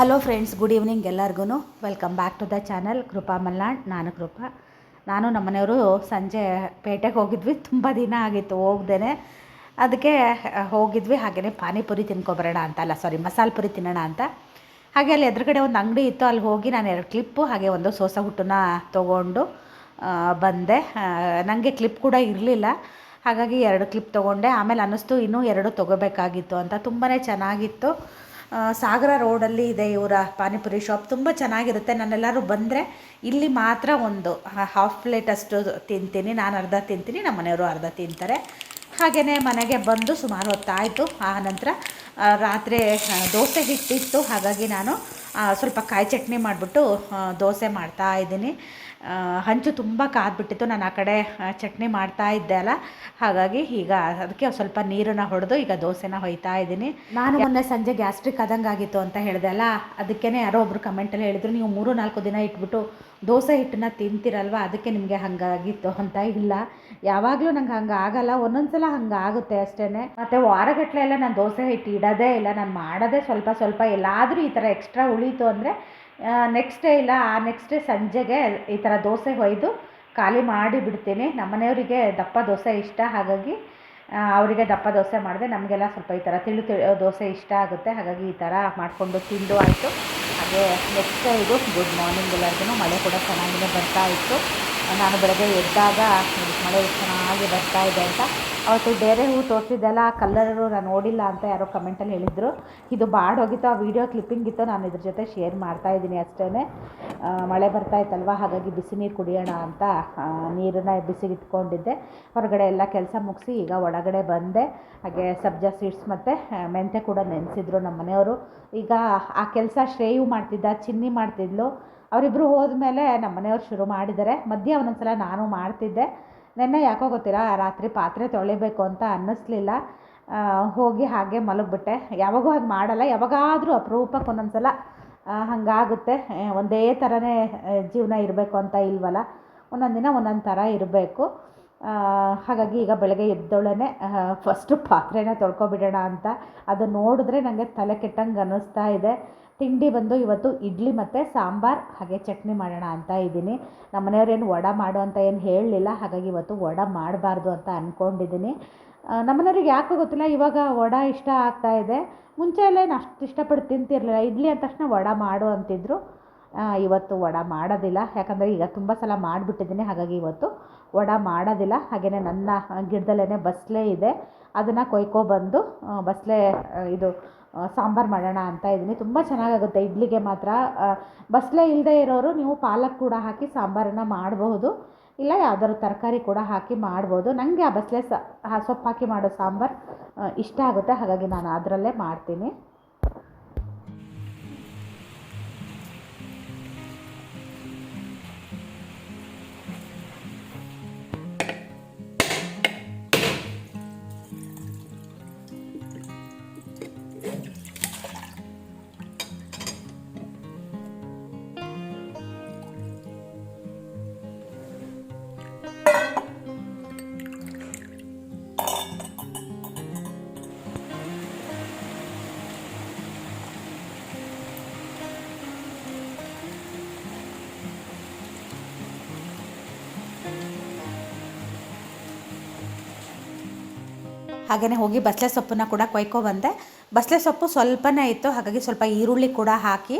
Hello friends good evening ಎಲ್ಲರಿಗೂ welcome back to the channel Krupa Malnad ನಾನು ಕೃಪಾ ನಾನು ನಮ್ಮನೆಯವರು ಸಂಜೆ ಪೇಟೆಗೆ ಹೋಗಿದ್ವಿ, ತುಂಬ ದಿನ ಆಗಿತ್ತು ಹೋಗ್ದೇ ಅದಕ್ಕೆ ಹೋಗಿದ್ವಿ ಹಾಗೆಯೇ ಪಾನಿಪುರಿ ತಿನ್ಕೊಬರೋಣ ಅಂತ ಅಲ್ಲ ಸಾರಿ ಮಸಾಲೆ ಪುರಿ ತಿನ್ನೋಣ ಅಂತ. ಹಾಗೆ ಅಲ್ಲಿ ಎದುರುಗಡೆ ಒಂದು ಅಂಗಡಿ ಇತ್ತು, ಅಲ್ಲಿ ಹೋಗಿ ನಾನು ಎರಡು ಕ್ಲಿಪ್ಪು ಹಾಗೆ ಒಂದು ಸೋಸ ಹುಟ್ಟನ್ನ ತೊಗೊಂಡು ಬಂದೆ. ನನಗೆ ಕ್ಲಿಪ್ ಕೂಡ ಇರಲಿಲ್ಲ. ಹಾಗಾಗಿ ಎರಡು ಕ್ಲಿಪ್ ತೊಗೊಂಡೆ. ಆಮೇಲೆ ಅನ್ನಿಸ್ತು, ಇನ್ನೂ ಎರಡು ತೊಗೋಬೇಕಾಗಿತ್ತು ಅಂತ. ತುಂಬಾ ಚೆನ್ನಾಗಿತ್ತು. ಸಾಗರ ರೋಡಲ್ಲಿ ಇದೆ ಇವರ ಪಾನಿಪುರಿ ಶಾಪ್ ತುಂಬ ಚೆನ್ನಾಗಿರುತ್ತೆ. ನಾನೆಲ್ಲರೂ ಬಂದರೆ ಇಲ್ಲಿ ಮಾತ್ರ ಒಂದು ಹಾಫ್ ಪ್ಲೇಟ್ ಅಷ್ಟು ತಿಂತೀನಿ. ನಾನು ಅರ್ಧ ತಿಂತೀನಿ ನಮ್ಮ ಮನೆಯವರು ಅರ್ಧ ತಿಂತಾರೆ. ಹಾಗೆಯೇ ಮನೆಗೆ ಬಂದು ಸುಮಾರು ಹೊತ್ತಾಯಿತು. ಆ ನಂತರ ರಾತ್ರಿ ದೋಸೆ ಹಿಟ್ಟಿತ್ತು. ಹಾಗಾಗಿ ನಾನು ಸ್ವಲ್ಪ ಕಾಯಿ ಚಟ್ನಿ ಮಾಡಿಬಿಟ್ಟು ದೋಸೆ ಮಾಡ್ತಾ ಇದ್ದೀನಿ. ಹಂಚು ತುಂಬ ಕಾದ್ಬಿಟ್ಟಿತ್ತು. ನಾನು ಆ ಕಡೆ ಚಟ್ನಿ ಮಾಡ್ತಾ ಇದ್ದೆ ಅಲ್ಲ. ಹಾಗಾಗಿ ಈಗ ಅದಕ್ಕೆ ಸ್ವಲ್ಪ ನೀರನ್ನು ಹೊಡೆದು ಈಗ ದೋಸೆನ ಹೊಯ್ತಾ ಇದ್ದೀನಿ. ನಾನು ಮೊನ್ನೆ ಸಂಜೆ ಗ್ಯಾಸ್ಟ್ರಿಕ್ ಆದಂಗೆ ಆಗಿತ್ತು ಅಂತ ಹೇಳಿದೆ ಅಲ್ಲ. ಅದಕ್ಕೇ ಯಾರೋ ಒಬ್ರು ಕಮೆಂಟಲ್ಲಿ ಹೇಳಿದ್ರು, ನೀವು ಮೂರು ನಾಲ್ಕು ದಿನ ಇಟ್ಬಿಟ್ಟು ದೋಸೆ ಹಿಟ್ಟನ್ನ ತಿಂತೀರಲ್ವ? ಅದಕ್ಕೆ ನಿಮಗೆ ಹಂಗಾಗಿತ್ತು ಅಂತ ಇಲ್ಲ. ಯಾವಾಗಲೂ ನಂಗೆ ಹಂಗೆ ಆಗಲ್ಲ. ಒಂದೊಂದು ಸಲ ಹಂಗೆ ಆಗುತ್ತೆ ಅಷ್ಟೇ ಮತ್ತು ವಾರಗಟ್ಟಲೆ ಎಲ್ಲ ನಾನು ದೋಸೆ ಹಿಟ್ಟು ಇಡೋದೇ ಇಲ್ಲ. ನಾನು ಮಾಡೋದೇ ಸ್ವಲ್ಪ ಸ್ವಲ್ಪ ಎಲ್ಲಾದರೂ ಈ ಥರ ಎಕ್ಸ್ಟ್ರಾ ಉಳೀತು ಅಂದರೆ ನೆಕ್ಸ್ಟ್ ಡೇ ಇಲ್ಲ, ಆ ನೆಕ್ಸ್ಟ್ ಡೇ ಸಂಜೆಗೆ ಈ ಥರ ದೋಸೆ ಹೊಯ್ದು ಖಾಲಿ ಮಾಡಿ ಬಿಡ್ತೀನಿ. ನಮ್ಮನೆಯವರಿಗೆ ದಪ್ಪ ದೋಸೆ ಇಷ್ಟ. ಹಾಗಾಗಿ ಅವರಿಗೆ ದಪ್ಪ ದೋಸೆ ಮಾಡಿದೆ ನಮಗೆಲ್ಲ ಸ್ವಲ್ಪ ಈ ಥರ ತಿಳು ತಿಳು ದೋಸೆ ಇಷ್ಟ ಆಗುತ್ತೆ. ಹಾಗಾಗಿ ಈ ಥರ ಮಾಡಿಕೊಂಡು ತಿಂದು ಆಯಿತು. ಹಾಗೆ ನೆಕ್ಸ್ಟ್ ಇದು ಗುಡ್ ಮಾರ್ನಿಂಗ್ ಎಲ್ಲರಿಗೂ ಮಳೆ ಕೂಡ ಚೆನ್ನಾಗಿಯೇ ಬರ್ತಾ ಇತ್ತು. ನಾನು ಬೆಳಗ್ಗೆ ಎದ್ದಾಗ ಮಳೆ ಚೆನ್ನಾಗಿ ಬರ್ತಾ ಇದೆ ಅಂತ. ಅವತ್ತು ಬೇರೆ ಹೂ ತೋರಿಸಿದ್ದೆಲ್ಲ ಆ ಕಲ್ಲರು ನಾನು ನೋಡಿಲ್ಲ ಅಂತ ಯಾರೋ ಕಮೆಂಟಲ್ಲಿ ಹೇಳಿದರು. ಇದು ಬಾಡೋಗಿತ್ತು, ಆ ವಿಡಿಯೋ ಕ್ಲಿಪ್ಪಿಂಗ್ ಇತ್ತು, ನಾನು ಇದ್ರ ಜೊತೆ ಶೇರ್ ಮಾಡ್ತಾ ಇದ್ದೀನಿ ಅಷ್ಟೇ ಮಳೆ ಬರ್ತಾ ಇತ್ತಲ್ವ, ಹಾಗಾಗಿ ಬಿಸಿ ನೀರು ಕುಡಿಯೋಣ ಅಂತ ನೀರನ್ನು ನೀರನ್ನ ಬಿಸಿಗಿಟ್ಕೊಂಡಿದ್ದೆ. ಹೊರಗಡೆ ಎಲ್ಲ ಕೆಲಸ ಮುಗಿಸಿ ಈಗ ಒಳಗಡೆ ಬಂದೆ. ಹಾಗೆ ಸಬ್ಜಾ ಸೀಡ್ಸ್ ಮತ್ತು ಮೆಂತೆ ಕೂಡ ನೆನೆಸಿದ್ರು ನಮ್ಮ ಮನೆಯವರು. ಈಗ ಆ ಕೆಲಸ ಶ್ರೇಯು ಮಾಡ್ತಿದ್ದ, ಚಿನ್ನಿ ಮಾಡ್ತಿದ್ಲು. ಅವರಿಬ್ಬರು ಹೋದ ಮೇಲೆ ನಮ್ಮ ಮನೆಯವ್ರು ಶುರು ಮಾಡಿದ್ದಾರೆ. ಮಧ್ಯೆ ಒಂದೊಂದ್ಸಲ ನಾನು ಮಾಡ್ತಿದ್ದೆ. ನೆನ್ನೆ ಯಾಕೋ ಗೊತ್ತಿಲ್ಲ ರಾತ್ರಿ ಪಾತ್ರೆ ತೊಳಿಬೇಕು ಅಂತ ಅನ್ನಿಸ್ಲಿಲ್ಲ. ಹೋಗಿ ಹಾಗೆ ಮಲಗಿಬಿಟ್ಟೆ. ಯಾವಾಗೂ ಹಾಗೆ ಮಾಡಲ್ಲ, ಯಾವಾಗಾದರೂ ಅಪರೂಪಕ್ಕೆ ಒಂದೊಂದು ಸಲ ಹಾಗಾಗುತ್ತೆ. ಒಂದೇ ಥರನೇ ಜೀವನ ಇರಬೇಕು ಅಂತ ಇಲ್ವಲ್ಲ? ಒಂದೊಂದು ದಿನ ಒಂದೊಂದು ಥರ ಇರಬೇಕು. ಹಾಗಾಗಿ ಈಗ ಬೆಳಗ್ಗೆ ಎದ್ದೊಳನೆ ಫಸ್ಟು ಪಾತ್ರೆನ ತೊಳ್ಕೊಬಿಡೋಣ ಅಂತ. ಅದು ನೋಡಿದ್ರೆ ನನಗೆ ತಲೆ ಕೆಟ್ಟಂಗೆ ಅನ್ನಿಸ್ತಾ ಇದೆ. ತಿಂಡಿ ಬಂದು ಇವತ್ತು ಇಡ್ಲಿ ಮತ್ತು ಸಾಂಬಾರು, ಹಾಗೆ ಚಟ್ನಿ ಮಾಡೋಣ ಅಂತ ಇದ್ದೀನಿ. ನಮ್ಮ ಏನು ವಡ ಮಾಡು ಅಂತ ಏನು ಹೇಳಲಿಲ್ಲ, ಹಾಗಾಗಿ ಇವತ್ತು ವಡ ಮಾಡಬಾರ್ದು ಅಂತ ಅಂದ್ಕೊಂಡಿದ್ದೀನಿ ನಮ್ಮನೆಯವ್ರಿಗೆ ಯಾಕೋ ಗೊತ್ತಿಲ್ಲ, ಇವಾಗ ವಡ ಇಷ್ಟ ಆಗ್ತಾ ಇದೆ. ಮುಂಚೆ ಎಲ್ಲ ಏನು ಅಷ್ಟು ಇಷ್ಟಪಟ್ಟು ತಿಂತಿರಲಿಲ್ಲ. ಇಡ್ಲಿ ಅಂದ ತಕ್ಷಣ ವಡ ಮಾಡು ಅಂತಿದ್ರು. ಇವತ್ತು ವಡ ಮಾಡೋದಿಲ್ಲ. ಯಾಕಂದರೆ ಈಗ ತುಂಬ ಸಲ ಮಾಡಿಬಿಟ್ಟಿದ್ದೀನಿ. ಹಾಗಾಗಿ ಇವತ್ತು ವಡ ಮಾಡೋದಿಲ್ಲ. ಹಾಗೆಯೇ ನನ್ನ ಗಿಡದಲ್ಲೇ ಬಸ್ಲೆ ಇದೆ. ಅದನ್ನು ಕೊಯ್ಕೊಬಂದು ಬಂದು ಬಸ್ಲೆ ಇದು ಸಾಂಬಾರು ಮಾಡೋಣ ಅಂತ ಇದ್ದೀನಿ. ತುಂಬ ಚೆನ್ನಾಗಾಗುತ್ತೆ. ಇಡ್ಲಿಗೆ ಮಾತ್ರ ಬಸಳೆ ಬಸ್ಲೆ ಇಲ್ಲದೆ ಇರೋರು ನೀವು ಪಾಲಕ್ ಕೂಡ ಹಾಕಿ ಸಾಂಬಾರನ್ನು ಮಾಡಬಹುದು. ಇಲ್ಲ, ಯಾವ್ದಾದ್ರು ತರಕಾರಿ ಕೂಡ ಹಾಕಿ ಮಾಡ್ಬೋದು ನನಗೆ ಆ ಬಸ್ಲೆ ಸ ಸೊಪ್ಪು ಹಾಕಿ ಮಾಡೋ ಸಾಂಬಾರು ಇಷ್ಟ ಆಗುತ್ತೆ. ಹಾಗಾಗಿ ನಾನು ಅದರಲ್ಲೇ ಮಾಡ್ತೀನಿ. ಹಾಗೆಯೇ ಹೋಗಿ ಬಸಳೆ ಸೊಪ್ಪನ್ನ ಕೂಡ ಕೊಯ್ಕೊಬಂದೆ ಬಸಳೆ ಸೊಪ್ಪು ಸ್ವಲ್ಪನೇ ಇತ್ತು, ಹಾಗಾಗಿ ಸ್ವಲ್ಪ ಈರುಳ್ಳಿ ಕೂಡ ಹಾಕಿ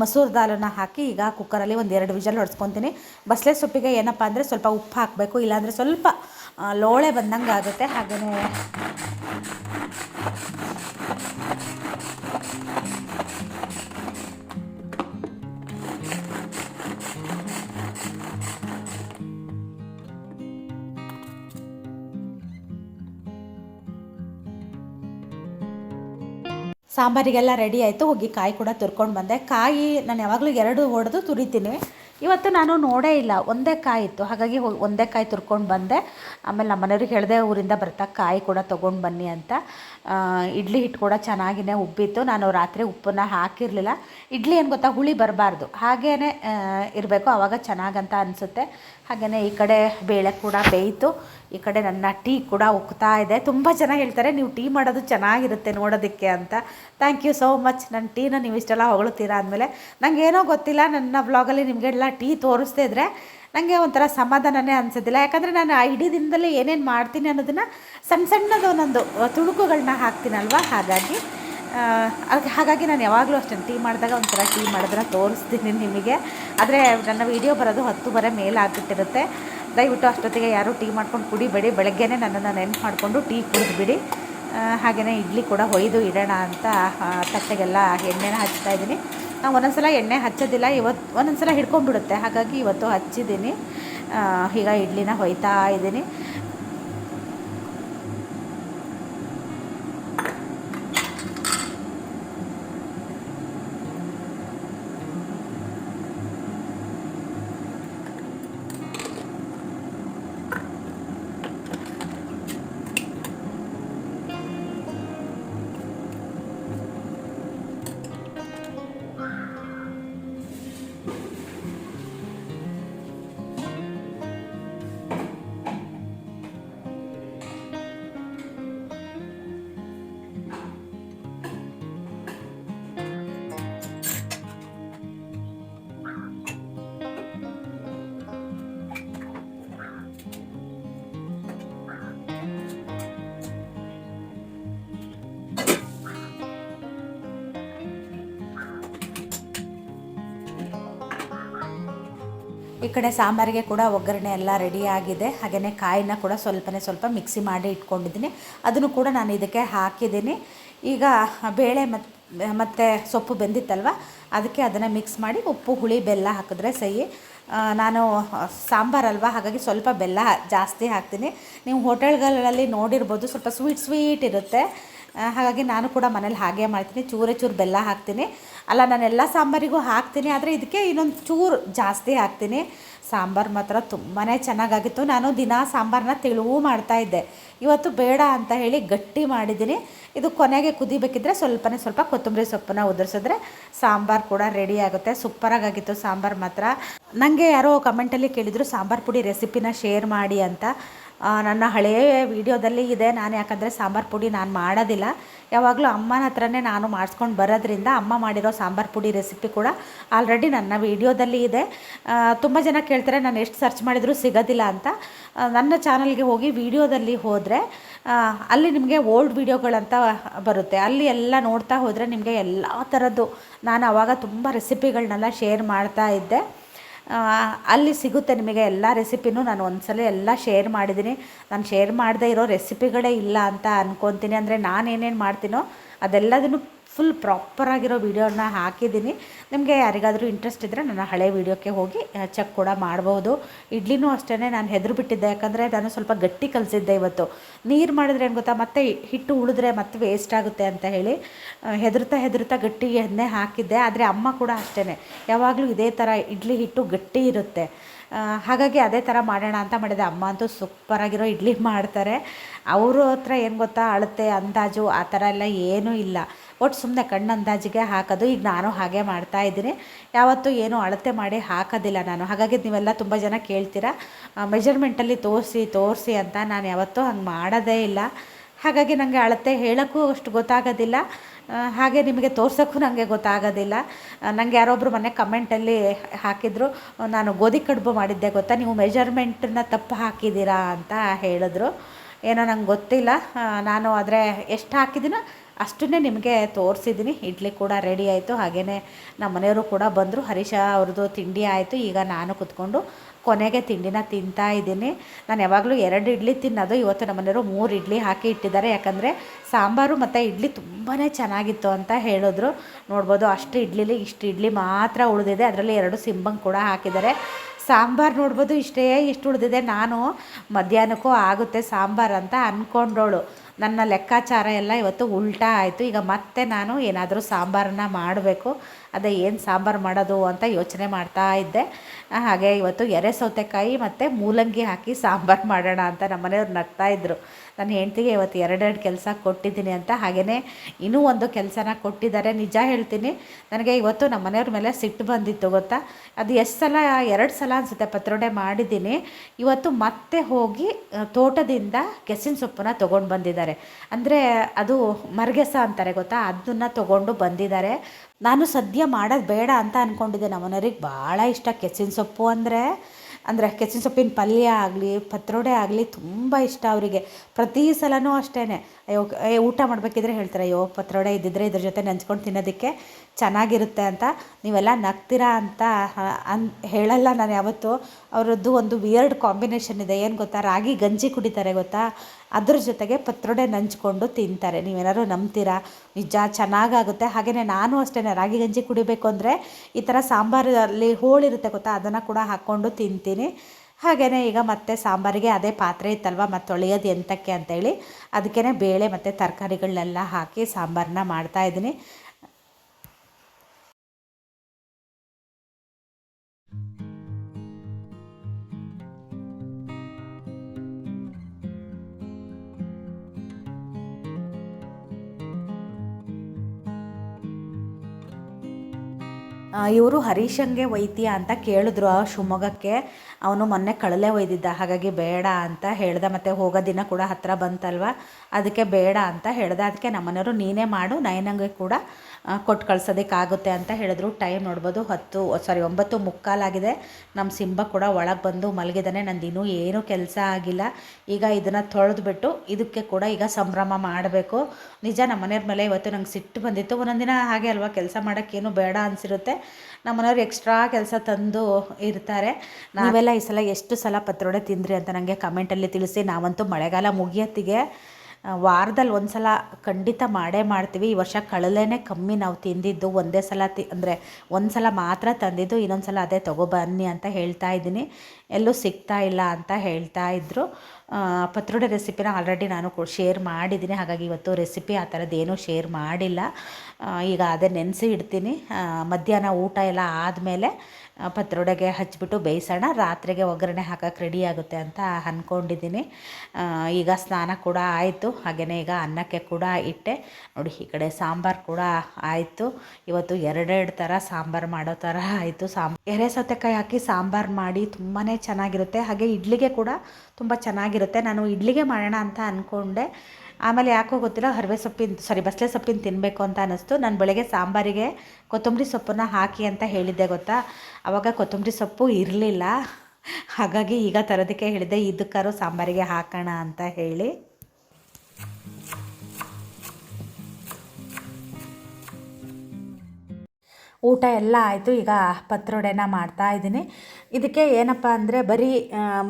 ಮಸೂರ್ ದಾಲನ್ನು ಹಾಕಿ ಈಗ ಕುಕ್ಕರಲ್ಲಿ ಒಂದು ಎರಡು ವಿಜಲ್ ಹೊಡ್ಸ್ಕೊತೀನಿ ಬಸಳೆ ಸೊಪ್ಪಿಗೆ ಏನಪ್ಪ ಅಂದರೆ ಸ್ವಲ್ಪ ಉಪ್ಪು ಹಾಕಬೇಕು, ಇಲ್ಲಾಂದರೆ ಸ್ವಲ್ಪ ಲೋಳೆ ಬಂದಂಗೆ ಆಗುತ್ತೆ ಹಾಗೆಯೇ ಸಾಂಬಾರಿಗೆಲ್ಲ ರೆಡಿ ಆಯಿತು. ಹೋಗಿ ಕಾಯಿ ಕೂಡ ತುರ್ಕೊಂಡು ಬಂದೆ. ಕಾಯಿ ನಾನು ಯಾವಾಗಲೂ ಎರಡು ಹೊಡೆದು ತುರಿತೀನಿ. ಇವತ್ತು ನಾನು ನೋಡೇ ಇಲ್ಲ. ಒಂದೇ ಕಾಯಿ ಇತ್ತು ಹಾಗಾಗಿ ಒಂದೇ ಕಾಯಿ ತುರ್ಕೊಂಡು ಬಂದೆ. ಆಮೇಲೆ ನಮ್ಮ ಮನೆಯವ್ರಿಗೆ ಹೇಳಿದೆ, ಊರಿಂದ ಬರ್ತಾ ಕಾಯಿ ಕೂಡ ತೊಗೊಂಡು ಬನ್ನಿ ಅಂತ. ಇಡ್ಲಿ ಹಿಟ್ಟು ಕೂಡ ಚೆನ್ನಾಗಿನೇ ಉಬ್ಬಿತ್ತು. ನಾನು ರಾತ್ರಿ ಉಪ್ಪನ್ನ ಹಾಕಿರಲಿಲ್ಲ. ಇಡ್ಲಿ ಏನು ಗೊತ್ತಾ, ಹುಳಿ ಬರಬಾರ್ದು. ಹಾಗೇ ಇರಬೇಕು. ಆವಾಗ ಚೆನ್ನಾಗಂತ ಅನಿಸುತ್ತೆ. ಹಾಗೆಯೇ ಈ ಕಡೆ ಬೇಳೆ ಕೂಡ ಬೇಯಿತು. ಈ ಕಡೆ ನನ್ನ ಟೀ ಕೂಡ ಉಕ್ತಾ ಇದೆ. ತುಂಬ ಜನ ಹೇಳ್ತಾರೆ, ನೀವು ಟೀ ಮಾಡೋದು ಚೆನ್ನಾಗಿರುತ್ತೆ ನೋಡೋದಕ್ಕೆ ಅಂತ. ಥ್ಯಾಂಕ್ ಯು ಸೋ ಮಚ್ ನನ್ನ ಟೀನ ನೀವು ಇಷ್ಟೆಲ್ಲ ಹೊಗಳ್ತೀರಾ ಅಂದಮೇಲೆ ನನಗೇನೋ ಗೊತ್ತಿಲ್ಲ. ನನ್ನ ವ್ಲಾಗಲ್ಲಿ ನಿಮಗೆಲ್ಲ ಟೀ ತೋರಿಸ್ತಾ ಇದ್ರೆ ನನಗೆ ಒಂಥರ ಸಮಾಧಾನನೇ ಅನಿಸೋದಿಲ್ಲ. ಯಾಕಂದರೆ ನಾನು ಆ ಇಡೀ ದಿನದಲ್ಲಿ ಏನೇನು ಮಾಡ್ತೀನಿ ಅನ್ನೋದನ್ನು ಸಣ್ಣ ಸಣ್ಣದು ಒಂದೊಂದು ತುಣುಕುಗಳನ್ನ ಹಾಕ್ತೀನಲ್ವ? ಹಾಗಾಗಿ ಅದಕ್ಕೆ ಹಾಗಾಗಿ ನಾನು ಯಾವಾಗಲೂ ಅಷ್ಟೇ ಟೀ ಮಾಡಿದಾಗ ಒಂಥರ ಟೀ ಮಾಡೋದನ್ನ ತೋರಿಸ್ತೀನಿ ನಿಮಗೆ. ಆದರೆ ನನ್ನ ವೀಡಿಯೋ ಬರೋದು ಹತ್ತುವರೆ ಮೇಲೆ ಆಗಿಬಿಟ್ಟಿರುತ್ತೆ. ದಯವಿಟ್ಟು ಅಷ್ಟೊತ್ತಿಗೆ ಯಾರೂ ಟೀ ಮಾಡ್ಕೊಂಡು ಕುಡಿಬೇಡಿ. ಬೆಳಗ್ಗೆನೇ ನನ್ನನ್ನು ನೆನ್ಪು ಮಾಡಿಕೊಂಡು ಟೀ ಕುಡಿದ್ಬಿಡಿ. ಹಾಗೆಯೇ ಇಡ್ಲಿ ಕೂಡ ಹೊಯ್ದು ಇಡೋಣ ಅಂತ ತಟ್ಟೆಗೆಲ್ಲ ಎಣ್ಣೆನ ಹಚ್ತಾ ಇದ್ದೀನಿ. ನಾವು ಒಂದೊಂದ್ಸಲ ಎಣ್ಣೆ ಹಚ್ಚೋದಿಲ್ಲ ಇವತ್ತು ಒಂದೊಂದ್ಸಲ ಹಿಡ್ಕೊಂಡ್ಬಿಡುತ್ತೆ. ಹಾಗಾಗಿ ಇವತ್ತು ಹಚ್ಚಿದ್ದೀನಿ. ಈಗ ಇಡ್ಲಿನ ಹೊಯ್ತಾ ಇದ್ದೀನಿ ಈ ಕಡೆ ಸಾಂಬಾರಿಗೆ ಕೂಡ ಒಗ್ಗರಣೆ ಎಲ್ಲ ರೆಡಿ ಆಗಿದೆ. ಹಾಗೆಯೇ ಕಾಯಿನ ಕೂಡ ಸ್ವಲ್ಪನೇ ಸ್ವಲ್ಪ ಮಿಕ್ಸಿ ಮಾಡಿ ಇಟ್ಕೊಂಡಿದ್ದೀನಿ. ಅದನ್ನು ಕೂಡ ನಾನು ಇದಕ್ಕೆ ಹಾಕಿದ್ದೀನಿ. ಈಗ ಬೇಳೆ ಮತ್ತು ಸೊಪ್ಪು ಬೆಂದಿತ್ತಲ್ವ, ಅದಕ್ಕೆ ಅದನ್ನು ಮಿಕ್ಸ್ ಮಾಡಿ ಉಪ್ಪು, ಹುಳಿ, ಬೆಲ್ಲ ಹಾಕಿದ್ರೆ ಸಹಿ. ನಾನು ಸಾಂಬಾರಲ್ವ ಹಾಗಾಗಿ ಸ್ವಲ್ಪ ಬೆಲ್ಲ ಜಾಸ್ತಿ ಹಾಕ್ತೀನಿ. ನೀವು ಹೋಟೆಲ್ಗಳಲ್ಲಿ ನೋಡಿರ್ಬೋದು, ಸ್ವಲ್ಪ ಸ್ವೀಟ್ ಸ್ವೀಟ್ ಇರುತ್ತೆ. ಹಾಗಾಗಿ ನಾನು ಕೂಡ ಮನೇಲಿ ಹಾಗೆ ಮಾಡ್ತೀನಿ. ಚೂರೇ ಚೂರು ಬೆಲ್ಲ ಹಾಕ್ತೀನಿ. ಅಲ್ಲ ನಾನು ಎಲ್ಲ ಸಾಂಬಾರಿಗೂ ಹಾಕ್ತೀನಿ. ಆದರೆ ಇದಕ್ಕೆ ಇನ್ನೊಂದು ಚೂರು ಜಾಸ್ತಿ ಹಾಕ್ತೀನಿ. ಸಾಂಬಾರು ಮಾತ್ರ ತುಂಬಾ ಚೆನ್ನಾಗಾಗಿತ್ತು. ನಾನು ದಿನ ಸಾಂಬಾರನ್ನ ಮಾಡ್ತಾ ಮಾಡ್ತಾಯಿದ್ದೆ ಇವತ್ತು ಬೇಡ ಅಂತ ಹೇಳಿ ಗಟ್ಟಿ ಮಾಡಿದ್ದೀನಿ. ಇದು ಕೊನೆಗೆ ಕುದಿಬೇಕಿದ್ರೆ ಸ್ವಲ್ಪನೇ ಸ್ವಲ್ಪ ಕೊತ್ತಂಬರಿ ಸೊಪ್ಪನ್ನ ಉದುರಿಸಿದ್ರೆ ಸಾಂಬಾರು ಕೂಡ ರೆಡಿ ಆಗುತ್ತೆ. ಸೂಪರಾಗಿತ್ತು ಸಾಂಬಾರು ಮಾತ್ರ. ನನಗೆ ಯಾರೋ ಕಮೆಂಟಲ್ಲಿ ಕೇಳಿದರು, ಸಾಂಬಾರು ಪುಡಿ ರೆಸಿಪಿನ ಶೇರ್ ಮಾಡಿ ಅಂತ. ನನ್ನ ಹಳೆಯ ವಿಡಿಯೋದಲ್ಲಿ ಇದೆ. ನಾನು ಯಾಕಂದರೆ ಸಾಂಬಾರು ಪುಡಿ ನಾನು ಮಾಡೋದಿಲ್ಲ. ಯಾವಾಗಲೂ ಅಮ್ಮನ ಹತ್ರನೇ ನಾನು ಮಾಡಿಸ್ಕೊಂಡು ಬರೋದ್ರಿಂದ ಅಮ್ಮ ಮಾಡಿರೋ ಸಾಂಬಾರು ಪುಡಿ ರೆಸಿಪಿ ಕೂಡ ಆಲ್ರೆಡಿ ನನ್ನ ವಿಡಿಯೋದಲ್ಲಿ ಇದೆ. ತುಂಬ ಜನ ಕೇಳ್ತಾರೆ, ನಾನು ಎಷ್ಟು ಸರ್ಚ್ ಮಾಡಿದರೂ ಸಿಗೋದಿಲ್ಲ ಅಂತ. ನನ್ನ ಚಾನಲ್ಗೆ ಹೋಗಿ ವೀಡಿಯೋದಲ್ಲಿ ಹೋದರೆ ಅಲ್ಲಿ ನಿಮಗೆ ಓಲ್ಡ್ ವೀಡಿಯೋಗಳಂತ ಬರುತ್ತೆ. ಅಲ್ಲಿ ಎಲ್ಲ ನೋಡ್ತಾ ಹೋದರೆ ನಿಮಗೆ ಎಲ್ಲ ಥರದ್ದು ನಾನು ಆವಾಗ ತುಂಬ ರೆಸಿಪಿಗಳನ್ನೆಲ್ಲ ಶೇರ್ ಮಾಡ್ತಾ ಇದ್ದೆ. ಅಲ್ಲಿ ಸಿಗುತ್ತೆ ನಿಮಗೆ ಎಲ್ಲ ರೆಸಿಪಿನೂ ನಾನು ಒಂದ್ಸಲ ಎಲ್ಲ ಶೇರ್ ಮಾಡಿದ್ದೀನಿ. ನಾನು ಶೇರ್ ಮಾಡದೇ ಇರೋ ರೆಸಿಪಿಗಳೇ ಇಲ್ಲ ಅಂತ ಅಂದ್ಕೊತೀನಿ ಅಂದರೆ ನಾನು ಏನೇನು ಮಾಡ್ತೀನೋ ಅದೆಲ್ಲದನ್ನು ಫುಲ್ ಪ್ರಾಪರಾಗಿರೋ ವೀಡಿಯೋನ ಹಾಕಿದ್ದೀನಿ. ನಿಮಗೆ ಯಾರಿಗಾದರೂ ಇಂಟ್ರೆಸ್ಟ್ ಇದ್ದರೆ ನನ್ನ ಹಳೆ ವೀಡಿಯೋಕ್ಕೆ ಹೋಗಿ ಚೆಕ್ ಕೂಡ ಮಾಡ್ಬೋದು. ಇಡ್ಲಿನೂ ಅಷ್ಟೇ ನಾನು ಹೆದರು ಬಿಟ್ಟಿದ್ದೆ. ಯಾಕಂದರೆ ನಾನು ಸ್ವಲ್ಪ ಗಟ್ಟಿ ಕಲಿಸಿದ್ದೆ ಇವತ್ತು. ನೀರು ಮಾಡಿದ್ರೆ ಏನು ಗೊತ್ತಾ? ಮತ್ತೆ ಹಿಟ್ಟು ಉಳಿದ್ರೆ ಮತ್ತೆ ವೇಸ್ಟ್ ಆಗುತ್ತೆ ಅಂತ ಹೇಳಿ ಹೆದರ್ತಾ ಹೆದರ್ತಾ ಗಟ್ಟಿ ಎಣ್ಣೆ ಹಾಕಿದ್ದೆ. ಆದರೆ ಅಮ್ಮ ಕೂಡ ಅಷ್ಟೇ ಯಾವಾಗಲೂ ಇದೇ ಥರ ಇಡ್ಲಿ ಹಿಟ್ಟು ಗಟ್ಟಿ ಇರುತ್ತೆ. ಹಾಗಾಗಿ ಅದೇ ಥರ ಮಾಡೋಣ ಅಂತ ಮಾಡಿದೆ ಅಮ್ಮ ಅಂತೂ ಸೂಪರಾಗಿರೋ ಇಡ್ಲಿ ಮಾಡ್ತಾರೆ. ಅವ್ರ ಹತ್ರ ಏನು ಗೊತ್ತಾ, ಅಳತೆ, ಅಂದಾಜು, ಆ ಥರ ಎಲ್ಲ ಏನೂ ಇಲ್ಲ. ಒಟ್ಟು ಸುಮ್ಮನೆ ಕಣ್ಣು ಅಂದಾಜಿಗೆ ಹಾಕೋದು. ಈಗ ನಾನು ಹಾಗೆ ಮಾಡ್ತಾ ಇದ್ದೀನಿ. ಯಾವತ್ತೂ ಏನು ಅಳತೆ ಮಾಡಿ ಹಾಕೋದಿಲ್ಲ ನಾನು. ಹಾಗಾಗಿ ನೀವೆಲ್ಲ ತುಂಬ ಜನ ಕೇಳ್ತೀರಾ ಮೆಜರ್ಮೆಂಟಲ್ಲಿ ತೋರಿಸಿ ತೋರಿಸಿ ಅಂತ. ನಾನು ಯಾವತ್ತೂ ಹಂಗೆ ಮಾಡೋದೇ ಇಲ್ಲ. ಹಾಗಾಗಿ ನನಗೆ ಅಳತೆ ಹೇಳೋಕ್ಕೂ ಅಷ್ಟು ಗೊತ್ತಾಗೋದಿಲ್ಲ. ಹಾಗೆ ನಿಮಗೆ ತೋರ್ಸೋಕ್ಕೂ ನನಗೆ ಗೊತ್ತಾಗೋದಿಲ್ಲ. ನನಗೆ ಯಾರೊಬ್ಬರು ಮೊನ್ನೆ ಕಮೆಂಟಲ್ಲಿ ಹಾಕಿದ್ರು ನಾನು ಗೋಧಿ ಕಡುಬು ಮಾಡಿದ್ದೆ ಗೊತ್ತಾ? ನೀವು ಮೆಜರ್ಮೆಂಟನ್ನ ತಪ್ಪು ಹಾಕಿದ್ದೀರಾ ಅಂತ ಹೇಳಿದ್ರು. ಏನೋ ನಂಗೆ ಗೊತ್ತಿಲ್ಲ. ನಾನು ಆದರೆ ಎಷ್ಟು ಹಾಕಿದ್ದೀನೋ ಅಷ್ಟನ್ನೇ ನಿಮಗೆ ತೋರಿಸಿದ್ದೀನಿ. ಇಡ್ಲಿ ಕೂಡ ರೆಡಿ ಆಯಿತು. ಹಾಗೆಯೇ ನಮ್ಮ ಮನೆಯವರು ಕೂಡ ಬಂದರು. ಹರೀಶ ಅವ್ರದ್ದು ತಿಂಡಿ ಆಯಿತು. ಈಗ ನಾನು ಕುತ್ಕೊಂಡು ಕೊನೆಗೆ ತಿಂಡಿನ ತಿಂತಾ ಇದ್ದೀನಿ. ನಾನು ಯಾವಾಗಲೂ ಎರಡು ಇಡ್ಲಿ ತಿನ್ನೋದು, ಇವತ್ತು ನಮ್ಮನೆಯವರು ಮೂರು ಇಡ್ಲಿ ಹಾಕಿ ಇಟ್ಟಿದ್ದಾರೆ. ಯಾಕಂದರೆ ಸಾಂಬಾರು ಮತ್ತು ಇಡ್ಲಿ ತುಂಬಾ ಚೆನ್ನಾಗಿತ್ತು ಅಂತ ಹೇಳಿದ್ರು. ನೋಡ್ಬೋದು ಅಷ್ಟು ಇಡ್ಲಿಲಿ ಇಷ್ಟು ಇಡ್ಲಿ ಮಾತ್ರ ಉಳಿದಿದೆ. ಅದರಲ್ಲಿ ಎರಡು ಸಿಂಬಂಗ್ ಕೂಡ ಹಾಕಿದ್ದಾರೆ. ಸಾಂಬಾರು ನೋಡ್ಬೋದು ಇಷ್ಟೇ ಇಷ್ಟು ಉಳಿದಿದೆ. ನಾನು ಮಧ್ಯಾಹ್ನಕ್ಕೂ ಆಗುತ್ತೆ ಸಾಂಬಾರು ಅಂತ ಅಂದ್ಕೊಂಡೋಳು ನನ್ನ ಲೆಕ್ಕಾಚಾರ ಎಲ್ಲ ಇವತ್ತು ಉಲ್ಟಾ ಆಯಿತು. ಈಗ ಮತ್ತೆ ನಾನು ಏನಾದರೂ ಸಾಂಬಾರನ್ನ ಮಾಡಬೇಕು. ಅದೇ ಏನು ಸಾಂಬಾರು ಮಾಡೋದು ಅಂತ ಯೋಚನೆ ಮಾಡ್ತಾ ಇದ್ದೆ. ಹಾಗೆ ಇವತ್ತು ಎರೆ ಸೌತೆಕಾಯಿ ಮತ್ತು ಮೂಲಂಗಿ ಹಾಕಿ ಸಾಂಬಾರು ಮಾಡೋಣ ಅಂತ ನಮ್ಮ ಮನೆಯವ್ರು ನಗ್ತಾ ಇದ್ದರು ನನ್ನ ಹೆಂಡ್ತಿಗೆ ಇವತ್ತು ಎರಡೆರಡು ಕೆಲಸ ಕೊಟ್ಟಿದ್ದೀನಿ ಅಂತ. ಹಾಗೆಯೇ ಇನ್ನೂ ಒಂದು ಕೆಲಸನ ಕೊಟ್ಟಿದ್ದಾರೆ. ನಿಜ ಹೇಳ್ತೀನಿ, ನನಗೆ ಇವತ್ತು ನಮ್ಮ ಮನೆಯವ್ರ ಮೇಲೆ ಸಿಟ್ಟು ಬಂದಿತ್ತು, ಗೊತ್ತಾ? ಅದು ಎಷ್ಟು ಸಲ, ಎರಡು ಸಲ ಅನಿಸುತ್ತೆ, ಪತ್ರೊಡೆ ಮಾಡಿದ್ದೀನಿ. ಇವತ್ತು ಮತ್ತೆ ಹೋಗಿ ತೋಟದಿಂದ ಕೆಸಿನ ಸೊಪ್ಪನ್ನ ತೊಗೊಂಡು ಬಂದಿದ್ದಾರೆ. ಅಂದರೆ ಅದು ಮರ್ಗೆಸ ಅಂತಾರೆ, ಗೊತ್ತಾ? ಅದನ್ನು ತೊಗೊಂಡು ಬಂದಿದ್ದಾರೆ. ನಾನು ಸದ್ಯ ಮಾಡೋದು ಬೇಡ ಅಂತ ಅಂದ್ಕೊಂಡಿದ್ದೆ ನಮ್ಮ ಮನೆಯವ್ರಿಗೆ ಭಾಳ ಇಷ್ಟ. ಕೆಸಿನ ಸೊಪ್ಪು ಅಂದರೆ ಅಂದರೆ ಕೆಸಿನ ಸೊಪ್ಪಿನ ಪಲ್ಯ ಆಗಲಿ, ಪತ್ರೊಡೆ ಆಗಲಿ ತುಂಬ ಇಷ್ಟ ಅವರಿಗೆ. ಪ್ರತಿ ಸಲವೂ ಅಷ್ಟೇ ಅಯ್ಯೋ ಊಟ ಮಾಡಬೇಕಿದ್ರೆ ಹೇಳ್ತಾರೆ, ಅಯ್ಯೋ, ಪತ್ರೊಡೆ ಇದ್ದಿದ್ರೆ ಇದ್ರ ಜೊತೆ ನೆಂಚ್ಕೊಂಡು ತಿನ್ನೋದಕ್ಕೆ ಚೆನ್ನಾಗಿರುತ್ತೆ ಅಂತ. ನೀವೆಲ್ಲ ನಗ್ತೀರಾ ಅಂತ ಅನ್, ಹೇಳಲ್ಲ ನಾನು ಯಾವತ್ತೂ. ಅವರದ್ದು ಒಂದು ವಿಯರ್ಡ್ ಕಾಂಬಿನೇಷನ್ ಇದೆ. ಏನು ಗೊತ್ತಾ? ರಾಗಿ ಗಂಜಿ ಕುಡಿತಾರೆ ಗೊತ್ತಾ? ಅದ್ರ ಜೊತೆಗೆ ಪತ್ರೊಡೆ ನಂಚ್ಕೊಂಡು ತಿಂತಾರೆ. ನೀವೇನಾದ್ರು ನಂಬ್ತೀರಾ? ನಿಜ, ಚೆನ್ನಾಗಾಗುತ್ತೆ. ಹಾಗೆಯೇ ನಾನು ಅಷ್ಟೇ ರಾಗಿ ಗಂಜಿ ಕುಡಿಬೇಕು ಅಂದರೆ ಈ ಥರ ಸಾಂಬಾರಲ್ಲಿ ಹೋಳಿರುತ್ತೆ ಗೊತ್ತಾ? ಅದನ್ನು ಕೂಡ ಹಾಕ್ಕೊಂಡು ತಿಂತೀನಿ. ಹಾಗೆಯೇ ಈಗ ಮತ್ತೆ ಸಾಂಬಾರಿಗೆ ಅದೇ ಪಾತ್ರೆ ಇತ್ತಲ್ವ? ಮತ್ತು ತೊಳೆಯೋದು ಎಂತಕ್ಕೆ ಅಂತೇಳಿ ಅದಕ್ಕೇ ಬೇಳೆ ಮತ್ತು ತರಕಾರಿಗಳನ್ನೆಲ್ಲ ಹಾಕಿ ಸಾಂಬಾರನ್ನ ಮಾಡ್ತಾಯಿದ್ದೀನಿ ಇವರು ಹರೀಶಂಗೆ ಒಯ್ತೀಯ ಅಂತ ಕೇಳಿದ್ರು ಆ ಶಿವಮೊಗ್ಗಕ್ಕೆ. ಅವನು ಮೊನ್ನೆ ಕಳಲೆ ಒಯ್ದಿದ್ದ, ಹಾಗಾಗಿ ಬೇಡ ಅಂತ ಹೇಳ್ದೆ. ಮತ್ತು ಹೋಗೋ ದಿನ ಕೂಡ ಹತ್ತಿರ ಬಂತಲ್ವ? ಅದಕ್ಕೆ ಬೇಡ ಅಂತ ಹೇಳ್ದೆ. ಅದಕ್ಕೆ ನಮ್ಮನೆಯವರು ನೀನೇ ಮಾಡು ನಯನಂಗೆ ಕೂಡ ಕೊಟ್ಟು ಕಳ್ಸೋದಕ್ಕಾಗುತ್ತೆ ಅಂತ ಹೇಳಿದ್ರು. ಟೈಮ್ ನೋಡ್ಬೋದು ಹತ್ತು ಸಾರಿ ಒಂಬತ್ತು ಮುಕ್ಕಾಲಾಗಿದೆ. ನಮ್ಮ ಸಿಂಬ ಕೂಡ ಒಳಗೆ ಬಂದು ಮಲಗಿದ್ದಾನೆ ನಂದು ಇನ್ನೂ ಏನೂ ಕೆಲಸ ಆಗಿಲ್ಲ. ಈಗ ಇದನ್ನು ತೊಳೆದ್ಬಿಟ್ಟು ಇದಕ್ಕೆ ಕೂಡ ಈಗ ಸಂಭ್ರಮ ಮಾಡಬೇಕು. ನಿಜ ನಮ್ಮ ಮನೆಯವ್ರ ಮೇಲೆ ಇವತ್ತು ನಂಗೆ ಸಿಟ್ಟು ಬಂದಿತ್ತು. ಒಂದೊಂದು ದಿನ ಹಾಗೆ ಅಲ್ವಾ? ಕೆಲಸ ಮಾಡೋಕ್ಕೇನು ಬೇಡ ಅನಿಸಿರುತ್ತೆ. ನಮ್ಮ ಮನೆಯವ್ರು ಎಕ್ಸ್ಟ್ರಾ ಕೆಲಸ ತಂದು ಇರ್ತಾರೆ ನಾವೆಲ್ಲ ಈ ಸಲ ಎಷ್ಟು ಸಲ ಪತ್ರೊಡೆ ತಿಂದ್ರಿ ಅಂತ ನನಗೆ ಕಮೆಂಟಲ್ಲಿ ತಿಳಿಸಿ. ನಾವಂತೂ ಮಳೆಗಾಲ ಮುಗಿಯತ್ತಿಗೆ. ವಾರದಲ್ಲಿ ಒಂದು ಸಲ ಖಂಡಿತ ಮಾಡೇ ಮಾಡ್ತೀವಿ. ಈ ವರ್ಷ ಕಳಲೇ ಕಮ್ಮಿ ನಾವು ತಿಂದಿದ್ದು. ಒಂದೇ ಸಲ ತಿ, ಅಂದರೆ ಒಂದು ಸಲ ಮಾತ್ರ ತಂದಿದ್ದು. ಇನ್ನೊಂದು ಸಲ ಅದೇ ತೊಗೊಬನ್ನಿ ಅಂತ ಹೇಳ್ತಾ ಇದ್ದೀನಿ. ಎಲ್ಲೂ ಸಿಗ್ತಾ ಇಲ್ಲ ಅಂತ ಹೇಳ್ತಾ ಇದ್ದರು ಪತ್ರೊಡೆ ರೆಸಿಪಿನ ಆಲ್ರೆಡಿ ನಾನು ಶೇರ್ ಮಾಡಿದ್ದೀನಿ. ಹಾಗಾಗಿ ಇವತ್ತು ರೆಸಿಪಿ ಆ ಥರದ್ದೇನೂ ಶೇರ್ ಮಾಡಿಲ್ಲ. ಈಗ ಅದೇ ನೆನೆಸಿ ಇಡ್ತೀನಿ. ಮಧ್ಯಾಹ್ನ ಊಟ ಎಲ್ಲ ಆದಮೇಲೆ ಪತ್ರೊಡೆಗೆ ಹಚ್ಚಿಬಿಟ್ಟು ಬೇಯಿಸೋಣ. ರಾತ್ರಿಗೆ ಒಗ್ಗರಣೆ ಹಾಕಕ್ಕೆ ರೆಡಿ ಆಗುತ್ತೆ ಅಂತ ಅಂದ್ಕೊಂಡಿದ್ದೀನಿ ಈಗ ಸ್ನಾನ ಕೂಡ ಆಯಿತು. ಹಾಗೆಯೇ ಈಗ ಅನ್ನಕ್ಕೆ ಕೂಡ ಇಟ್ಟೆ. ನೋಡಿ, ಈ ಕಡೆ ಸಾಂಬಾರು ಕೂಡ ಆಯಿತು. ಇವತ್ತು ಎರಡೆರಡು ಥರ ಸಾಂಬಾರು ಮಾಡೋ ಥರ ಆಯಿತು. ಸಾಂಬ್ ಎರೆ ಸೌತೆಕಾಯಿ ಹಾಕಿ ಸಾಂಬಾರು ಮಾಡಿ ತುಂಬಾ ಚೆನ್ನಾಗಿರುತ್ತೆ. ಹಾಗೆ ಇಡ್ಲಿಗೆ ಕೂಡ ತುಂಬ ಚೆನ್ನಾಗಿರುತ್ತೆ. ನಾನು ಇಡ್ಲಿಗೆ ಮಾಡೋಣ ಅಂತ ಅಂದ್ಕೊಂಡೆ ಆಮೇಲೆ ಯಾಕೋ ಗೊತ್ತಿಲ್ಲ, ಹರವೆ ಸೊಪ್ಪಿನ ಸಾರಿ ಬಸಳೆ ಸೊಪ್ಪಿನ ತಿನ್ನಬೇಕು ಅಂತ ಅನ್ನಿಸ್ತು. ನಾನು ಬೆಳಗ್ಗೆ ಸಾಂಬಾರಿಗೆ ಕೊತ್ತಂಬರಿ ಸೊಪ್ಪನ್ನು ಹಾಕಿ ಅಂತ ಹೇಳಿದ್ದೆ ಗೊತ್ತಾ? ಆವಾಗ ಕೊತ್ತಂಬರಿ ಸೊಪ್ಪು ಇರಲಿಲ್ಲ. ಹಾಗಾಗಿ ಈಗ ತರೋದಕ್ಕೆ ಹೇಳಿದೆ, ಇದಕ್ಕಾರು ಸಾಂಬಾರಿಗೆ ಹಾಕೋಣ ಅಂತ ಹೇಳಿ. ಊಟ ಎಲ್ಲ ಆಯಿತು, ಈಗ ಪತ್ರೊಡೆನ ಮಾಡ್ತಾ ಇದ್ದೀನಿ. ಇದಕ್ಕೆ ಏನಪ್ಪ ಅಂದರೆ ಬರೀ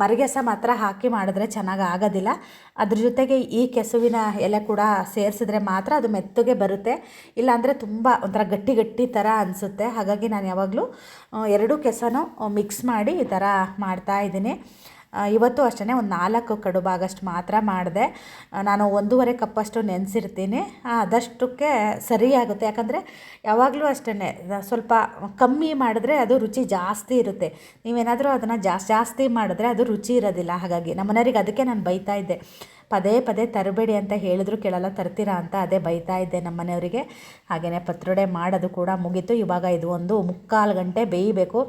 ಮರಗೆಸ ಮಾತ್ರ ಹಾಕಿ ಮಾಡಿದ್ರೆ ಚೆನ್ನಾಗಿ ಆಗೋದಿಲ್ಲ. ಅದ್ರ ಜೊತೆಗೆ ಈ ಕೆಸುವಿನ ಎಲೆ ಕೂಡ ಸೇರಿಸಿದ್ರೆ ಮಾತ್ರ ಅದು ಮೆತ್ತಗೆ ಬರುತ್ತೆ. ಇಲ್ಲಾಂದರೆ ತುಂಬ ಒಂಥರ ಗಟ್ಟಿ ಗಟ್ಟಿ ಥರ ಅನಿಸುತ್ತೆ. ಹಾಗಾಗಿ ನಾನು ಯಾವಾಗಲೂ ಎರಡೂ ಕೆಸನೂ ಮಿಕ್ಸ್ ಮಾಡಿ ಈ ಥರ ಮಾಡ್ತಾ ಇದ್ದೀನಿ. ಇವತ್ತು ಅಷ್ಟೇ ಒಂದು ನಾಲ್ಕು ಕಡು ಭಾಗಷ್ಟು ಮಾತ್ರ ಮಾಡಿದೆ. ನಾನು ಒಂದೂವರೆ ಕಪ್ಪಷ್ಟು ನೆನೆಸಿರ್ತೀನಿ. ಅದಷ್ಟಕ್ಕೆ ಸರಿಯಾಗುತ್ತೆ ಯಾಕಂದರೆ ಯಾವಾಗಲೂ ಅಷ್ಟೇ ಸ್ವಲ್ಪ ಕಮ್ಮಿ ಮಾಡಿದ್ರೆ ಅದು ರುಚಿ ಜಾಸ್ತಿ ಇರುತ್ತೆ. ನೀವೇನಾದರೂ ಅದನ್ನು ಜಾಸ್ತಿ ಜಾಸ್ತಿ ಮಾಡಿದ್ರೆ ಅದು ರುಚಿ ಇರೋದಿಲ್ಲ. ಹಾಗಾಗಿ ನಮ್ಮ ಮನೆಯವರಿಗೆ ಅದಕ್ಕೆ ನಾನು ಬೈತಾ ಇದ್ದೆ. ಪದೇ ಪದೇ ತರಬೇಡಿ ಅಂತ ಹೇಳಿದ್ರು, ಕೇಳಲ್ಲ ತರ್ತೀರಾ ಅಂತ ಅದೇ ಬೈತಾ ಇದ್ದೆ ನಮ್ಮ ಮನೆಯವರಿಗೆ. ಹಾಗೆಯೇ ಪತ್ರೊಡೆ ಮಾಡೋದು ಕೂಡ ಮುಗೀತು. ಇವಾಗ ಇದು ಒಂದು ಮುಕ್ಕಾಲು ಗಂಟೆ ಬೇಯಬೇಕು.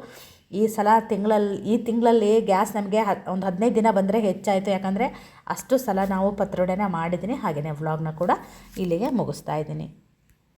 ಈ ಸಲ ತಿಂಗಳಲ್ಲಿ ಈ ತಿಂಗಳಲ್ಲಿ ಗ್ಯಾಸ್ ನಮಗೆ ಹ ಒಂದು ಹದಿನೈದು ದಿನ ಬಂದರೆ ಹೆಚ್ಚಾಯಿತು. ಯಾಕಂದರೆ ಅಷ್ಟು ಸಲ ನಾವು ಪತ್ರೊಡೆನ ಮಾಡಿದ್ದೀನಿ ಹಾಗೆಯೇ ವ್ಲಾಗ್ನ ಕೂಡ ಇಲ್ಲಿಗೆ ಮುಗಿಸ್ತಾ ಇದ್ದೀನಿ.